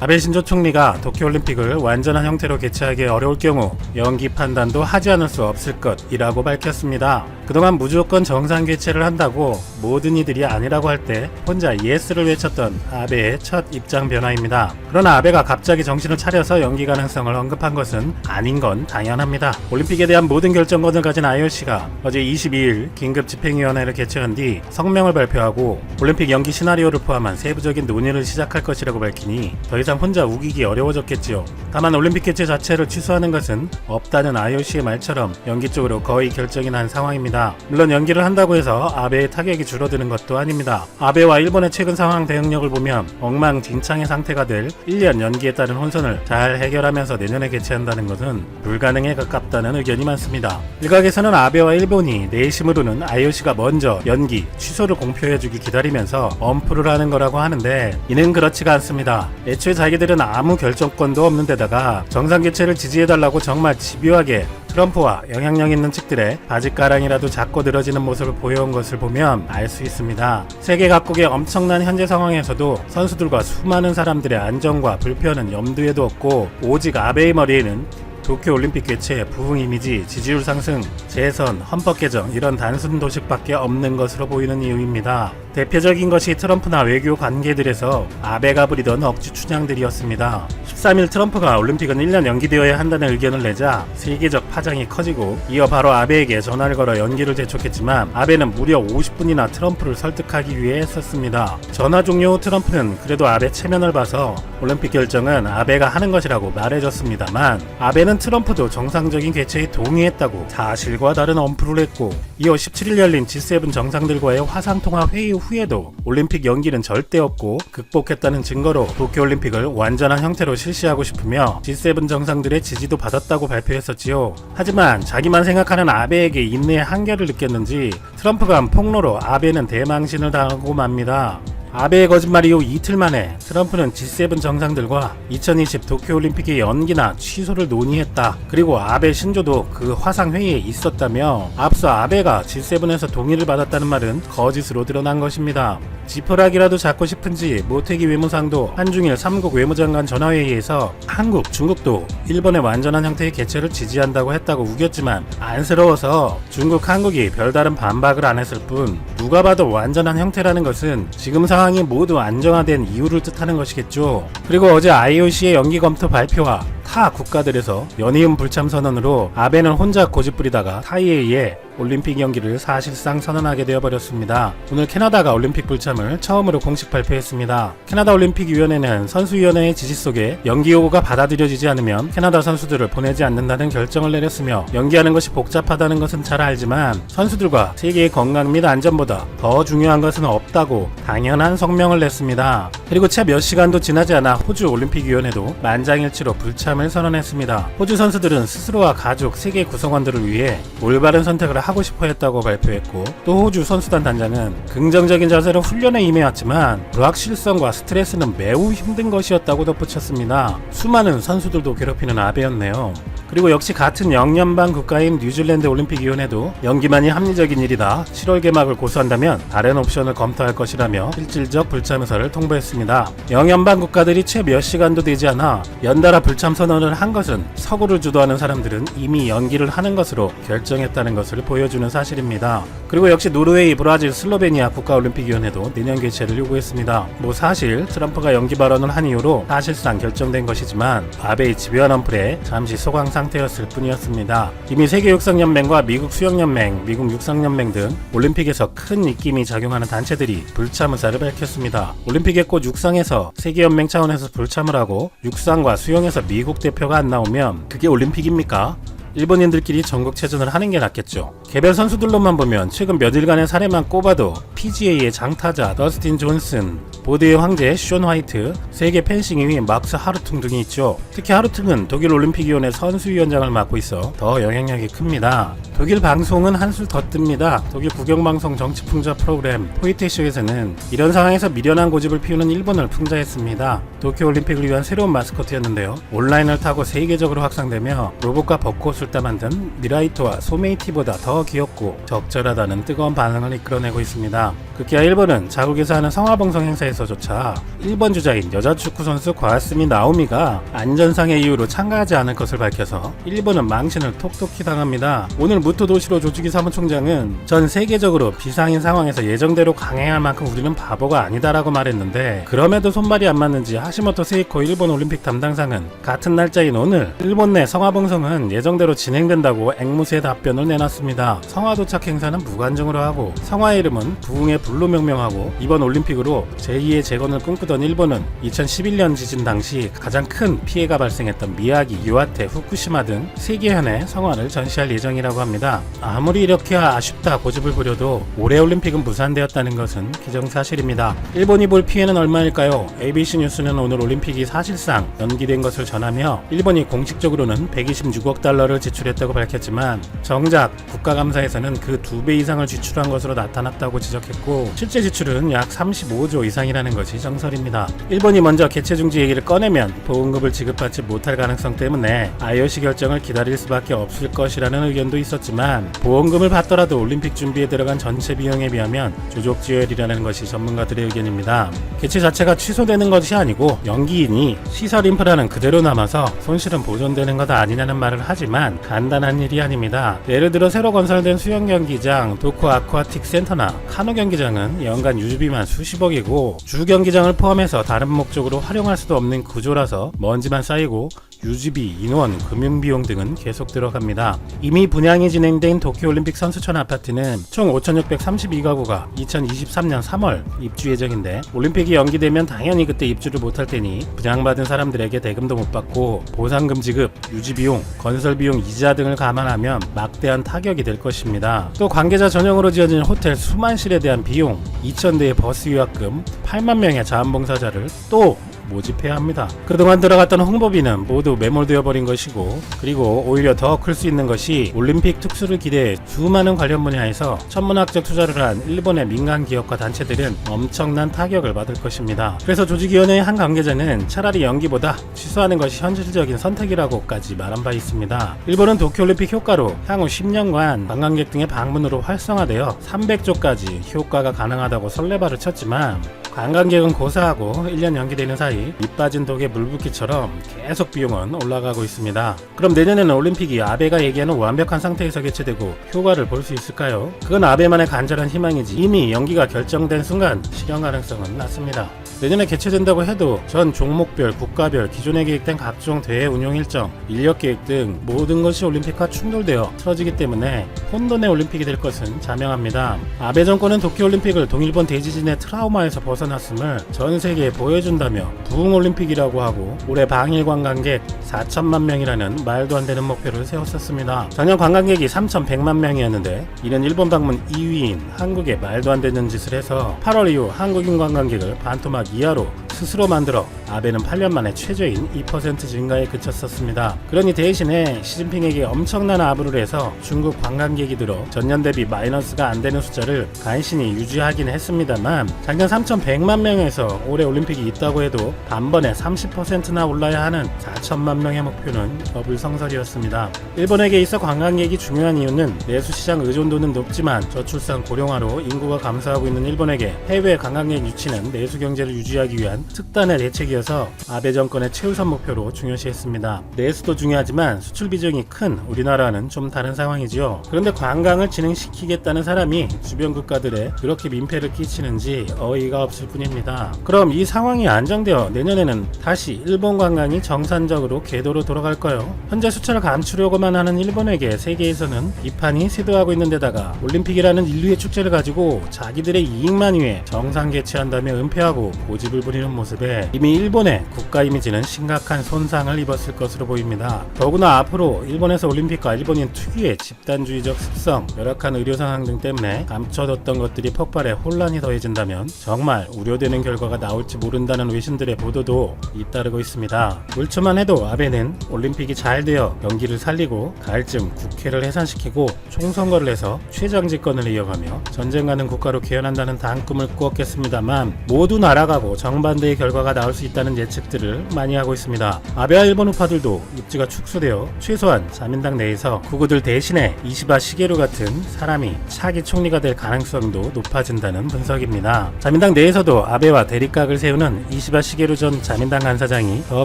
아베 신조 총리가 도쿄올림픽을 완전한 형태로 개최하기 어려울 경우 연기 판단도 하지 않을 수 없을 것이라고 밝혔습니다. 그동안 무조건 정상 개최를 한다고 모든 이들이 아니라고 할 때 혼자 예스를 외쳤던 아베의 첫 입장 변화입니다. 그러나 아베가 갑자기 정신을 차려서 연기 가능성을 언급한 것은 아닌 건 당연합니다. 올림픽에 대한 모든 결정권을 가진 IOC가 어제 22일 긴급 집행위원회를 개최한 뒤 성명을 발표하고 올림픽 연기 시나리오를 포함한 세부적인 논의를 시작할 것이라고 밝히니 더 이상 혼자 우기기 어려워졌겠지요. 다만 올림픽 개최 자체를 취소하는 것은 없다는 IOC의 말처럼 연기 쪽으로 거의 결정이 난 상황입니다. 물론 연기를 한다고 해서 아베의 타격이 줄어드는 것도 아닙니다. 아베와 일본의 최근 상황 대응력을 보면 엉망진창의 상태가 될 1년 연기에 따른 혼선을 잘 해결하면서 내년에 개최한다는 것은 불가능에 가깝다는 의견이 많습니다. 일각에서는 아베와 일본이 내심으로는 IOC가 먼저 연기, 취소를 공표해주기 기다리면서 엄프를 하는 거라고 하는데 이는 그렇지가 않습니다. 애초에 자기들은 아무 결정권도 없는 데다가 정상 개최를 지지해달라고 정말 집요하게 트럼프와 영향력 있는 측들의 바짓가랑이라도 잡고 늘어지는 모습을 보여온 것을 보면 알 수 있습니다. 세계 각국의 엄청난 현재 상황에서도 선수들과 수많은 사람들의 안전과 불편은 염두에 두었고 오직 아베의 머리에는 도쿄 올림픽 개최, 부흥 이미지, 지지율 상승, 재선, 헌법 개정 이런 단순 도식밖에 없는 것으로 보이는 이유입니다. 대표적인 것이 트럼프나 외교 관계들에서 아베가 부리던 억지 춘향들이었습니다. 13일 트럼프가 올림픽은 1년 연기되어야 한다는 의견을 내자 세계적 파장이 커지고 이어 바로 아베에게 전화를 걸어 연기를 재촉했지만 아베는 무려 50분이나 트럼프를 설득하기 위해 했었습니다. 전화 종료 후 트럼프는 그래도 아베 체면을 봐서 올림픽 결정은 아베가 하는 것이라고 말해줬습니다만 아베는 트럼프도 정상적인 개최에 동의했다고 사실과 다른 엄프를 했고 이어 17일 열린 G7 정상들과의 화상통화 회의 후 에도 올림픽 연기는 절대 없고 극복했다는 증거로 도쿄올림픽을 완전한 형태로 실시하고 싶으며 G7 정상들의 지지도 받았다고 발표했었지요. 하지만 자기만 생각하는 아베에게 인내의 한계를 느꼈는지 트럼프가 한 폭로로 아베는 대망신을 당하고 맙니다. 아베의 거짓말 이후 이틀 만에 트럼프는 G7 정상들과 2020 도쿄올림픽의 연기나 취소를 논의했다. 그리고 아베 신조도 그 화상회의에 있었다며 앞서 아베가 G7에서 동의를 받았다는 말은 거짓으로 드러난 것입니다. 지푸라기라도 잡고 싶은지 모태기 외무상도 한중일 3국 외무장관 전화회의에서 한국, 중국도 일본의 완전한 형태의 개최를 지지한다고 했다고 우겼지만 안쓰러워서 중국, 한국이 별다른 반박을 안 했을 뿐 누가 봐도 완전한 형태라는 것은 지금 상황이 모두 안정화된 이유를 뜻하는 것이겠죠. 그리고 어제 IOC의 연기 검토 발표와 타 국가들에서 연이은 불참 선언으로 아베는 혼자 고집부리다가 타이에 의해 올림픽 연기를 사실상 선언하게 되어버렸습니다. 오늘 캐나다가 올림픽 불참을 처음으로 공식 발표했습니다. 캐나다 올림픽위원회는 선수위원회의 지지 속에 연기 요구가 받아들여지지 않으면 캐나다 선수들을 보내지 않는다는 결정을 내렸으며 연기하는 것이 복잡하다는 것은 잘 알지만 선수들과 세계의 건강 및 안전보다 더 중요한 것은 없다고 당연한 성명을 냈습니다. 그리고 채 몇 시간도 지나지 않아 호주 올림픽위원회도 만장일치로 불참 을 선언했습니다. 호주 선수들은 스스로와 가족, 세계 구성원들을 위해 올바른 선택을 하고 싶어 했다고 발표했고 또 호주 선수단 단장은 긍정적인 자세로 훈련에 임해왔지만 불확실성과 스트레스는 매우 힘든 것이었다고 덧붙였습니다. 수많은 선수들도 괴롭히는 아베였네요. 그리고 역시 같은 영연방 국가인 뉴질랜드 올림픽위원회도 연기만이 합리적인 일이다. 7월 개막을 고수한다면 다른 옵션을 검토할 것이라며 실질적 불참 의사를 통보했습니다. 영연방 국가들이 채몇 시간도 되지 않아 연달아 불참 선 언을 한 것은 서구를 주도하는 사람들은 이미 연기를 하는 것으로 결정했다는 것을 보여주는 사실입니다. 그리고 역시 노르웨이, 브라질, 슬로베니아 국가올림픽위원회도 내년 개최를 요구했습니다. 뭐 사실 트럼프가 연기 발언을 한 이후로 사실상 결정된 것이지만 아베의 집요한 언플에 잠시 소강 상태였을 뿐이었습니다. 이미 세계육상연맹과 미국 수영연맹, 미국 육상연맹 등 올림픽에서 큰 입김이 작용하는 단체들이 불참 의사를 밝혔습니다. 올림픽의 꽃 육상에서 세계연맹 차원에서 불참을 하고 육상과 수영에서 미국 대표가 안 나오면 그게 올림픽입니까? 일본인들끼리 전국체전을 하는 게 낫겠죠. 개별 선수들로만 보면 최근 몇 일간의 사례만 꼽아도 PGA의 장타자 더스틴 존슨, 보드의 황제 숀 화이트, 세계 펜싱 2위 막스 하루퉁 등이 있죠. 특히 하루퉁은 독일 올림픽위원회 선수위원장을 맡고 있어 더 영향력이 큽니다. 독일 방송은 한술 더 뜹니다. 독일 국영방송 정치 풍자 프로그램 포이테쇼에서는 이런 상황에서 미련한 고집을 피우는 일본을 풍자했습니다. 도쿄올림픽을 위한 새로운 마스코트였는데요. 온라인을 타고 세계적으로 확산되며 로봇과 벚꽃을 따 만든 미라이토와 소메이티보다 더 귀엽고 적절하다는 뜨거운 반응을 이끌어내고 있습니다. 급기야 일본은 자국에서 하는 성화봉송 행사에서조차 일본 주자인 여자 축구 선수 과스미 나오미가 안전상의 이유로 참가하지 않을 것을 밝혀서 일본은 망신을 톡톡히 당합니다. 오늘 무토 도시로 조주기 사무총장은 전 세계적으로 비상인 상황에서 예정대로 강행할 만큼 우리는 바보가 아니다라고 말했는데 그럼에도 손발이 안 맞는지 하시모토 세이코 일본 올림픽 담당상은 같은 날짜인 오늘 일본 내 성화봉송은 예정대로 진행된다고 앵무새 답변을 내놨습니다. 성화 도착 행사는 무관중으로 하고 성화의 이름은 부흥의 불로 명명하고 이번 올림픽으로 제2의 재건을 꿈꾸던 일본은 2011년 지진 당시 가장 큰 피해가 발생했던 미야기, 유아테, 후쿠시마 등 세계현의 성화를 전시할 예정이라고 합니다. 아무리 이렇게 아쉽다 고집을 부려도 올해 올림픽은 무산되었다는 것은 기정사실입니다. 일본이 볼 피해는 얼마일까요? ABC 뉴스는 오늘 올림픽이 사실상 연기된 것을 전하며 일본이 공식적으로는 126억 달러를 지출했다고 밝혔지만 정작 국가감사에서는 그 두 배 이상을 지출한 것으로 나타났다고 지적했고 실제 지출은 약 35조 이상이라는 것이 정설입니다. 일본이 먼저 개최 중지 얘기를 꺼내면 보험금을 지급받지 못할 가능성 때문에 IOC 결정을 기다릴 수밖에 없을 것이라는 의견도 있었지만 보험금을 받더라도 올림픽 준비에 들어간 전체 비용에 비하면 조족지혈이라는 것이 전문가들의 의견입니다. 개최 자체가 취소되는 것이 아니고 연기이니 시설 인프라는 그대로 남아서 손실은 보존되는 것 아니냐는 말을 하지만 간단한 일이 아닙니다. 예를 들어 새로 건설된 수영 경기장 도코 아쿠아틱 센터나 카노 경기장은 연간 유지비만 수십억이고 주 경기장을 포함해서 다른 목적으로 활용할 수도 없는 구조라서 먼지만 쌓이고 유지비, 인원, 금융비용 등은 계속 들어갑니다. 이미 분양이 진행된 도쿄올림픽 선수촌 아파트는 총 5,632가구가 2023년 3월 입주 예정인데 올림픽이 연기되면 당연히 그때 입주를 못할 테니 분양받은 사람들에게 대금도 못 받고 보상금 지급, 유지비용, 건설비용, 이자 등을 감안하면 막대한 타격이 될 것입니다. 또 관계자 전용으로 지어진 호텔 수만실에 대한 비용, 2,000대의 버스 유학금, 8만 명의 자원봉사자를 또 모집해야 합니다. 그동안 들어갔던 홍보비는 모두 매몰되어 버린 것이고 그리고 오히려 더 클 수 있는 것이 올림픽 특수를 기대해 수많은 관련 분야에서 천문학적 투자를 한 일본의 민간 기업과 단체들은 엄청난 타격을 받을 것입니다. 그래서 조직위원회의 한 관계자는 차라리 연기보다 취소하는 것이 현실적인 선택이라고까지 말한 바 있습니다. 일본은 도쿄올림픽 효과로 향후 10년간 관광객 등의 방문으로 활성화되어 300조까지 효과가 가능하다고 설레발을 쳤지만 관광객은 고사하고 1년 연기되는 사이 밑 빠진 독에 물 붓기처럼 계속 비용은 올라가고 있습니다. 그럼 내년에는 올림픽이 아베가 얘기하는 완벽한 상태에서 개최되고 효과를 볼 수 있을까요? 그건 아베만의 간절한 희망이지 이미 연기가 결정된 순간 실현 가능성은 낮습니다. 내년에 개최된다고 해도 전 종목별, 국가별, 기존에 계획된 각종 대회 운영 일정, 인력 계획 등 모든 것이 올림픽과 충돌되어 틀어지기 때문에 혼돈의 올림픽이 될 것은 자명합니다. 아베 정권은 도쿄올림픽을 동일본 대지진의 트라우마에서 벗어 났음을 전 세계에 보여준다며 부흥올림픽이라고 하고 올해 방일 관광객 4천만 명이라는 말도 안 되는 목표를 세웠었습니다. 작년 관광객이 3,100만 명이었는데 이는 일본 방문 2위인 한국에 말도 안 되는 짓을 해서 8월 이후 한국인 관광객을 반토막 이하로 스스로 만들어 아베는 8년 만에 최저인 2% 증가에 그쳤었습니다. 그러니 대신에 시진핑에게 엄청난 아부를 해서 중국 관광객이 들어 전년 대비 마이너스가 안 되는 숫자를 간신히 유지하긴 했습니다만 작년 3,100만 명에서 올해 올림픽이 있다고 해도 단번에 30%나 올라야 하는 4천만 명의 목표는 어불성설이었습니다. 일본에게 있어 관광객이 중요한 이유는 내수시장 의존도는 높지만 저출산 고령화로 인구가 감소하고 있는 일본에게 해외 관광객 유치는 내수 경제를 유지하기 위한 특단의 대책이어서 아베 정권의 최우선 목표로 중요시했습니다. 내수도 중요하지만 수출 비중이 큰 우리나라는 좀 다른 상황이지요. 그런데 관광을 진행시키겠다는 사람이 주변 국가들에 그렇게 민폐를 끼치는지 어이가 없을 뿐입니다. 그럼 이 상황이 안정되어 내년에는 다시 일본 관광이 정상적으로 궤도로 돌아갈까요? 현재 수출을 감추려고만 하는 일본에게 세계에서는 비판이 쇄도하고 있는 데다가 올림픽이라는 인류의 축제를 가지고 자기들의 이익만 위해 정상 개최한다며 은폐하고 고집을 부리는 모습에 이미 일본의 국가 이미지는 심각한 손상을 입었을 것으로 보입니다. 더구나 앞으로 일본에서 올림픽과 일본인 특유의 집단주의적 습성, 열악한 의료 상황 등 때문에 감춰뒀던 것들이 폭발해 혼란이 더해진다면 정말 우려되는 결과가 나올지 모른다는 외신들의 보도도 잇따르고 있습니다. 물처만 해도 아베는 올림픽이 잘 되어 경기를 살리고 가을쯤 국회를 해산시키고 총선거를 해서 최장 집권을 이어가며 전쟁하는 국가로 개헌한다는 단 꿈을 꾸었겠습니다만 모두 날아가고 정반대 의 결과가 나올 수 있다는 예측들을 많이 하고 있습니다. 아베와 일본 우파들도 입지가 축소되어 최소한 자민당 내에서 구구들 대신에 이시바 시게루 같은 사람이 차기 총리가 될 가능성도 높아진다는 분석입니다. 자민당 내에서도 아베와 대립각을 세우는 이시바 시게루 전 자민당 간사장이 더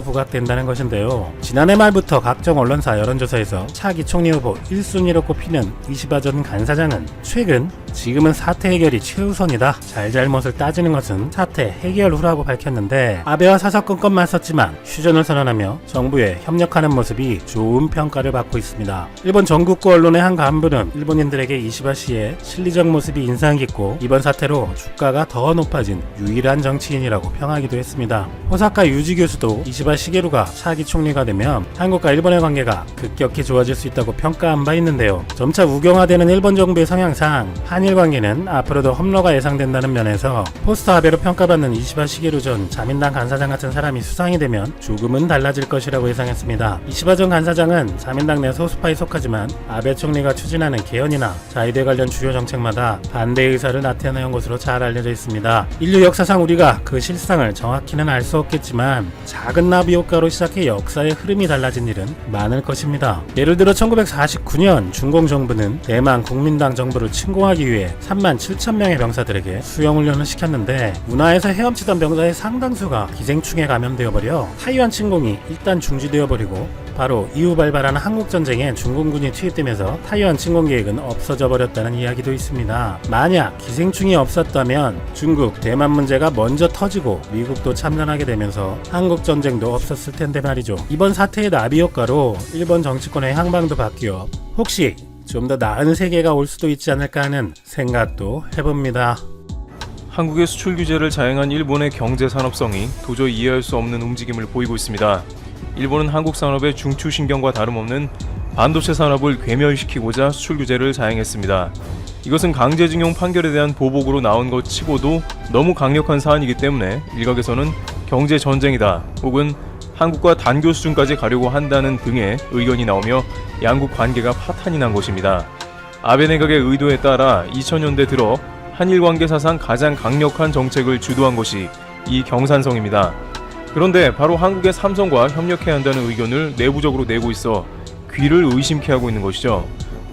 부각된다는 것인데요. 지난해 말부터 각종 언론사 여론조사에서 차기 총리 후보 1순위로 꼽히는 이시바 전 간사장은 최근 지금은 사태 해결이 최우선이다. 잘잘못을 따지는 것은 사태 해결 후라고 밝혔는데 아베와 사사건건만 썼지만 휴전을 선언하며 정부에 협력하는 모습이 좋은 평가를 받고 있습니다. 일본 전국구 언론의 한 간부는 일본인들에게 이시바 씨의 실리적 모습이 인상 깊고 이번 사태로 주가가 더 높아진 유일한 정치인이라고 평하기도 했습니다. 호사카 유지 교수도 이시바 시게루가 차기 총리가 되면 한국과 일본의 관계가 급격히 좋아질 수 있다고 평가한 바 있는데요. 점차 우경화되는 일본 정부의 성향상 한일 관계는 앞으로도 험로가 예상된다는 면에서 포스트 아베로 평가받는 이시바 시게루 전 자민당 간사장 같은 사람이 수상이 되면 조금은 달라질 것이라고 예상했습니다. 이시바 전 간사장은 자민당 내 소수파에 속하지만 아베 총리가 추진하는 개헌이나 자위대 관련 주요 정책마다 반대 의사를 나타내는 것으로 잘 알려져 있습니다. 인류 역사상 우리가 그 실상을 정확히는 알 수 없겠지만 작은 나비 효과로 시작해 역사의 흐름이 달라진 일은 많을 것입니다. 예를 들어 1949년 중공 정부는 대만 국민당 정부를 침공하기 위해 3만 7천 명의 병사들에게 수영 훈련을 시켰는데 운하에서 헤엄치던 병사의 상당수가 기생충에 감염되어 버려 타이완 침공이 일단 중지되어 버리고 바로 이후 발발한 한국전쟁에 중공군이 투입되면서 타이완 침공 계획은 없어져 버렸다는 이야기도 있습니다. 만약 기생충이 없었다면 중국, 대만 문제가 먼저 터지고 미국도 참전하게 되면서 한국전쟁도 없었을 텐데 말이죠. 이번 사태의 나비 효과로 일본 정치권의 향방도 바뀌어 혹시 좀 더 나은 세계가 올 수도 있지 않을까 하는 생각도 해봅니다. 한국의 수출 규제를 자행한 일본의 경제 산업성이 도저히 이해할 수 없는 움직임을 보이고 있습니다. 일본은 한국 산업의 중추 신경과 다름없는 반도체 산업을 괴멸시키고자 수출 규제를 자행했습니다. 이것은 강제징용 판결에 대한 보복으로 나온 것 치고도 너무 강력한 사안이기 때문에 일각에서는 경제 전쟁이다 혹은 한국과 단교 수준까지 가려고 한다는 등의 의견이 나오며 양국 관계가 파탄이 난 것입니다. 아베 내각의 의도에 따라 2000년대 들어 한일 관계 사상 가장 강력한 정책을 주도한 것이 이 경산성입니다. 그런데 바로 한국의 삼성과 협력해야 한다는 의견을 내부적으로 내고 있어 귀를 의심케 하고 있는 것이죠.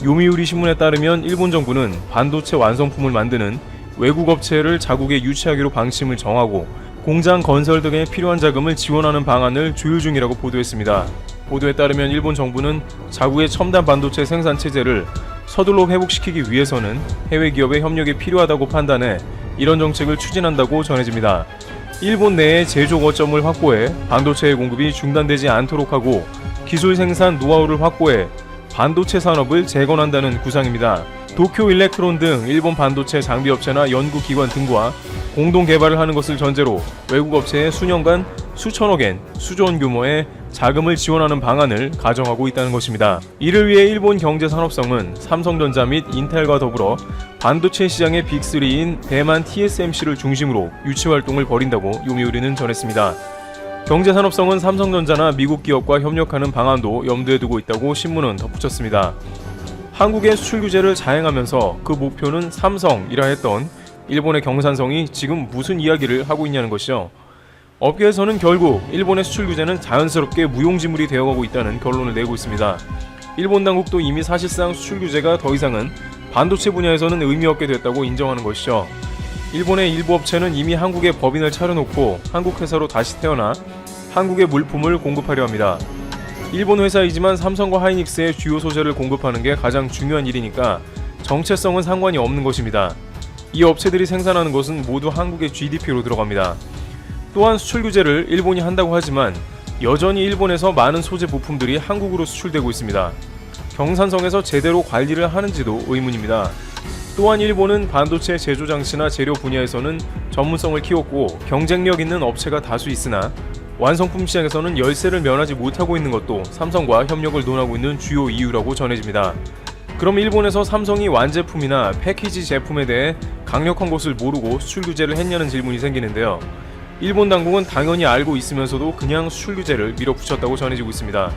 요미우리 신문에 따르면 일본 정부는 반도체 완성품을 만드는 외국 업체를 자국에 유치하기로 방침을 정하고 공장 건설 등에 필요한 자금을 지원하는 방안을 조율 중이라고 보도했습니다. 보도에 따르면 일본 정부는 자국의 첨단 반도체 생산 체제를 서둘러 회복시키기 위해서는 해외 기업의 협력이 필요하다고 판단해 이런 정책을 추진한다고 전해집니다. 일본 내에 제조 거점을 확보해 반도체의 공급이 중단되지 않도록 하고 기술 생산 노하우를 확보해 반도체 산업을 재건한다는 구상입니다. 도쿄 일렉트론 등 일본 반도체 장비 업체나 연구기관 등과 공동 개발을 하는 것을 전제로 외국 업체에 수년간 수천억엔 수조원 규모의 자금을 지원하는 방안을 가정하고 있다는 것입니다. 이를 위해 일본 경제 산업성은 삼성전자 및 인텔과 더불어 반도체 시장의 빅3인 대만 TSMC를 중심으로 유치 활동을 벌인다고 요미우리는 전했습니다. 경제 산업성은 삼성전자나 미국 기업과 협력하는 방안도 염두에 두고 있다고 신문은 덧붙였습니다. 한국의 수출 규제를 자행하면서 그 목표는 삼성이라 했던 일본의 경산성이 지금 무슨 이야기를 하고 있냐는 것이죠. 업계에서는 결국 일본의 수출 규제는 자연스럽게 무용지물이 되어가고 있다는 결론을 내고 있습니다. 일본 당국도 이미 사실상 수출 규제가 더 이상은 반도체 분야에서는 의미 없게 됐다고 인정하는 것이죠. 일본의 일부 업체는 이미 한국에 법인을 차려놓고 한국 회사로 다시 태어나 한국의 물품을 공급하려 합니다. 일본 회사이지만 삼성과 하이닉스의 주요 소재를 공급하는 게 가장 중요한 일이니까 정체성은 상관이 없는 것입니다. 이 업체들이 생산하는 것은 모두 한국의 GDP로 들어갑니다. 또한 수출 규제를 일본이 한다고 하지만 여전히 일본에서 많은 소재 부품들이 한국으로 수출되고 있습니다. 경산성에서 제대로 관리를 하는지도 의문입니다. 또한 일본은 반도체 제조 장치나 재료 분야에서는 전문성을 키웠고 경쟁력 있는 업체가 다수 있으나 완성품 시장에서는 열세를 면하지 못하고 있는 것도 삼성과 협력을 논하고 있는 주요 이유라고 전해집니다. 그럼 일본에서 삼성이 완제품이나 패키지 제품에 대해 강력한 것을 모르고 수출 규제를 했냐는 질문이 생기는데요. 일본 당국은 당연히 알고 있으면서도 그냥 수출 규제를 밀어붙였다고 전해지고 있습니다.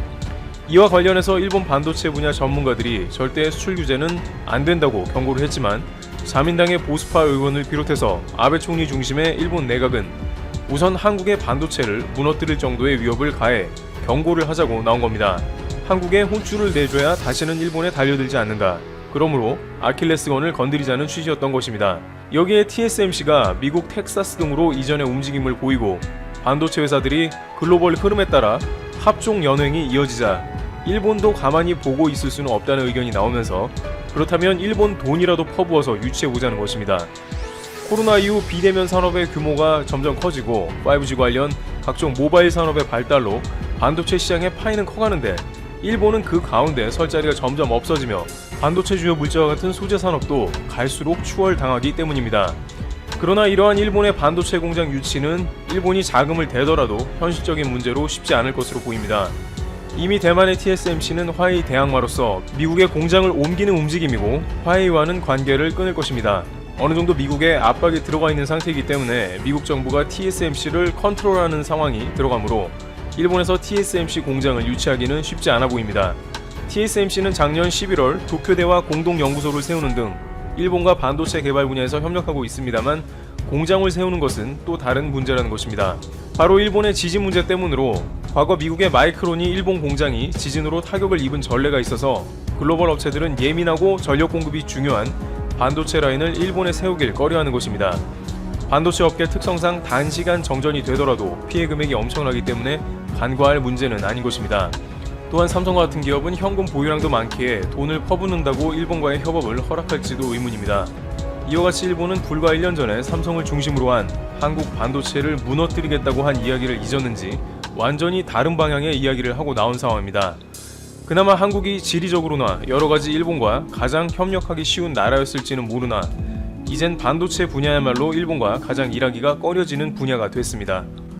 이와 관련해서 일본 반도체 분야 전문가들이 절대 수출 규제는 안 된다고 경고를 했지만 자민당의 보수파 의원을 비롯해서 아베 총리 중심의 일본 내각은 우선 한국의 반도체를 무너뜨릴 정도의 위협을 가해 경고를 하자고 나온 겁니다. 한국에 혼쭐을 내줘야 다시는 일본에 달려들지 않는다. 그러므로 아킬레스건을 건드리자는 취지였던 것입니다. 여기에 TSMC가 미국 텍사스 등으로 이전의 움직임을 보이고 반도체 회사들이 글로벌 흐름에 따라 합종 연횡이 이어지자 일본도 가만히 보고 있을 수는 없다는 의견이 나오면서 그렇다면 일본 돈이라도 퍼부어서 유치해 보자는 것입니다. 코로나 이후 비대면 산업의 규모가 점점 커지고 5G 관련 각종 모바일 산업의 발달로 반도체 시장의 파이는 커가는데 일본은 그 가운데 설 자리가 점점 없어지며 반도체 주요 물자와 같은 소재 산업도 갈수록 추월당하기 때문입니다. 그러나 이러한 일본의 반도체 공장 유치는 일본이 자금을 대더라도 현실적인 문제로 쉽지 않을 것으로 보입니다. 이미 대만의 TSMC는 화웨이 대항마로서 미국의 공장을 옮기는 움직임이고 화웨이와는 관계를 끊을 것입니다. 어느 정도 미국에 압박이 들어가 있는 상태이기 때문에 미국 정부가 TSMC를 컨트롤하는 상황이 들어가므로 일본에서 TSMC 공장을 유치하기는 쉽지 않아 보입니다. TSMC는 작년 11월 도쿄대와 공동 연구소를 세우는 등 일본과 반도체 개발 분야에서 협력하고 있습니다만 공장을 세우는 것은 또 다른 문제라는 것입니다. 바로 일본의 지진 문제 때문으로 과거 미국의 마이크론이 일본 공장이 지진으로 타격을 입은 전례가 있어서 글로벌 업체들은 예민하고 전력 공급이 중요한 반도체 라인을 일본에 세우길 꺼려하는 것입니다. 반도체 업계 특성상 단시간 정전이 되더라도 피해 금액이 엄청나기 때문에 간과할 문제는 아닌 것입니다. 또한 삼성과 같은 기업은 현금 보유량도 많기에 돈을 퍼붓는다고 일본과의 협업을 허락할지도 의문입니다. 이와 같이 일본은 불과 1년 전에 삼성을 중심으로 한 한국 반도체를 무너뜨리겠다고 한 이야기를 잊었는지 완전히 다른 방향의 이야기를 하고 나온 상황입니다. 그나마 한국이 지리적으로나 여러 가지 일본과 가장 협력하기 쉬운 나라였을지는 모르나 이젠 반도체 분야야말로 일본과 가장 일하기가 꺼려지는 분야가 됐습니다.